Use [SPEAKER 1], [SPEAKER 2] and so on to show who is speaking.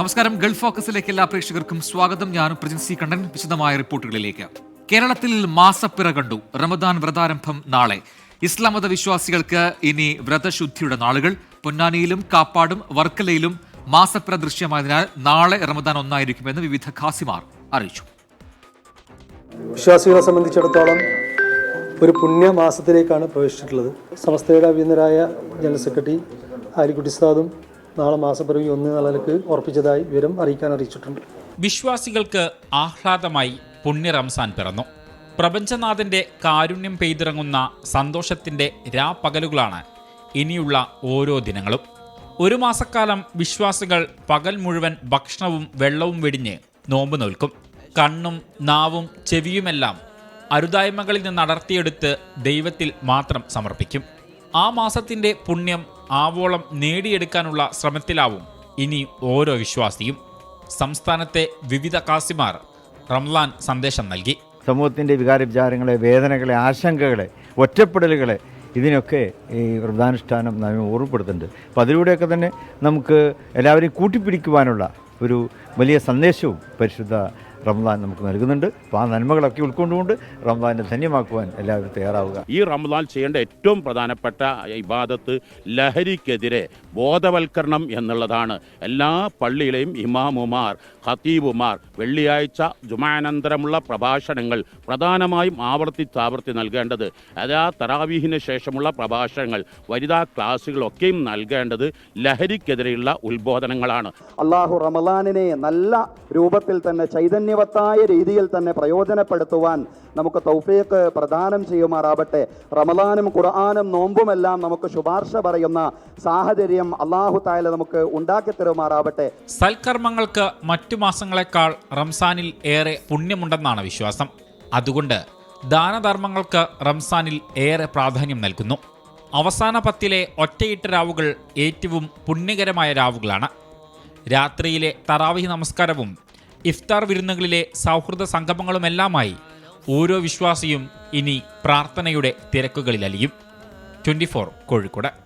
[SPEAKER 1] നമസ്കാരം. ഗൾഫ് ഫോക്കസിലേക്ക് എല്ലാ പ്രേക്ഷകർക്കും സ്വാഗതം. ഞാൻ പ്രജിൻ സി കണ്ണൻ. വിശദമായ റിപ്പോർട്ടുകളിലേക്ക്. കേരളത്തിൽ മാസപ്പിറ കണ്ടു. റമദാൻ വ്രതാരംഭം നാളെ. ഇസ്ലാം മത വിശ്വാസികൾക്ക് ഇനി വ്രതശുദ്ധിയുടെ നാളുകൾ. പൊന്നാനിയിലും കാപ്പാടും വർക്കലയിലും മാസപ്പിറ ദൃശ്യമായതിനാൽ നാളെ റമദാൻ ഒന്നായിരിക്കുമെന്ന് വിവിധ ഖാസിമാർ അറിയിച്ചു.
[SPEAKER 2] വിശ്വാസികളെ സംബന്ധിച്ചിടത്തോളം ഒരു പുണ്യമാസത്തിലേക്കാണ് പ്രവേശിച്ചിട്ടുള്ളത്. സമസ്തയുടെ അഭിനന്ദരായ ജനറൽ സെക്രട്ടറി ആലിക്കുട്ടി സാദും നാളെ മാസപ്പിറവി ഒന്ന് നിലയ്ക്ക് ഉറപ്പിച്ചതായി വിവരം അറിയിക്കാൻ അറിയിച്ചിട്ടുണ്ട്.
[SPEAKER 3] വിശ്വാസികൾക്ക് ആഹ്ലാദമായി പുണ്യ റംസാൻ പിറന്നു. പ്രപഞ്ചനാഥന്റെ കാരുണ്യം പെയ്തിറങ്ങുന്ന സന്തോഷത്തിന്റെ രാപ്പകലുകളാണ് ഇനിയുള്ള ഓരോ ദിനങ്ങളും. ഒരു മാസക്കാലം വിശ്വാസികൾ പകൽ മുഴുവൻ ഭക്ഷണവും വെള്ളവും വെടിഞ്ഞ് നോമ്പ് നോൽക്കും. കണ്ണും നാവും ചെവിയുമെല്ലാം അരുതായ്മകളിൽ നിന്ന് അടർത്തിയെടുത്ത് ദൈവത്തിൽ മാത്രം സമർപ്പിക്കും. ആ മാസത്തിന്റെ പുണ്യം ആവോളം നേടിയെടുക്കാനുള്ള ശ്രമത്തിലാവും ഇനി ഓരോ വിശ്വാസിയും. സംസ്ഥാനത്തെ വിവിധ കാസിമാർ റംലാൻ സന്ദേശം നൽകി.
[SPEAKER 4] സമൂഹത്തിന്റെ വികാര വിചാരങ്ങളെ വേദനകളെ ആശങ്കകളെ ഒറ്റപ്പെടലുകളെ ഇതിനൊക്കെ ഈ വ്രതാനുഷ്ഠാനം നമ്മെ ഓർമ്മപ്പെടുത്തുന്നുണ്ട്. അപ്പോൾ അതിലൂടെയൊക്കെ തന്നെ നമുക്ക് എല്ലാവരെയും കൂട്ടിപ്പിടിക്കുവാനുള്ള ഒരു വലിയ സന്ദേശവും പരിശുദ്ധ റംസാൻ നമുക്ക് നൽകുന്നുണ്ട്. അപ്പോൾ ആ നന്മകളൊക്കെ ഉൾക്കൊണ്ടുകൊണ്ട് റംസാനെ ധന്യമാക്കുവാൻ എല്ലാവരും തയ്യാറാവുക.
[SPEAKER 5] ഈ റംദാൻ ചെയ്യേണ്ട ഏറ്റവും പ്രധാനപ്പെട്ട ഇബാദത്ത് ലഹരിക്കെതിരെ ബോധവൽക്കരണം എന്നുള്ളതാണ്. എല്ലാ പള്ളിയിലെയും ഇമാമുമാർ ഹത്തീബുമാർ വെള്ളിയാഴ്ച ജുമാനന്തരമുള്ള പ്രഭാഷണങ്ങൾ പ്രധാനമായും ആവർത്തി ആവർത്തി നൽകേണ്ടത്. അതാ തറാവീഹിന് ശേഷമുള്ള പ്രഭാഷണങ്ങൾ വനിതാ ക്ലാസ്സുകളൊക്കെയും നൽകേണ്ടത് ലഹരിക്കെതിരെയുള്ള ഉത്ബോധനങ്ങളാണ്.
[SPEAKER 6] അള്ളാഹു റമലാനിനെ നല്ല രൂപത്തിൽ തന്നെ ചൈതന്യവത്തായ രീതിയിൽ തന്നെ പ്രയോജനപ്പെടുത്തുവാൻ നമുക്ക് തൗഫീഖ് പ്രദാനം ചെയ്യുമാറാവട്ടെ. റമലാനും ഖുർആാനും നോമ്പുമെല്ലാം നമുക്ക് ശുപാർശ പറയുന്ന സാഹചര്യം അള്ളാഹു തായാല നമുക്ക് ഉണ്ടാക്കി തരുമാറാവട്ടെ.
[SPEAKER 3] സൽക്കർമ്മങ്ങൾക്ക് മറ്റു മാസങ്ങളെക്കാൾ റംസാനിൽ ഏറെ പുണ്യമുണ്ടെന്നാണ് വിശ്വാസം. അതുകൊണ്ട് ദാനധർമ്മങ്ങൾക്ക് റംസാനിൽ ഏറെ പ്രാധാന്യം നൽകുന്നു. അവസാന പത്തിലെ ഒറ്റയിട്ട രാവുകൾ ഏറ്റവും പുണ്യകരമായ രാവുകളാണ്. രാത്രിയിലെ തറാവിഹി നമസ്കാരവും ഇഫ്താർ വിരുന്നുകളിലെ സൗഹൃദ സംഗമങ്ങളുമെല്ലാമായി ഓരോ വിശ്വാസിയും ഇനി പ്രാർത്ഥനയുടെ തിരക്കുകളിലലിയും. Twenty four Kozhikode.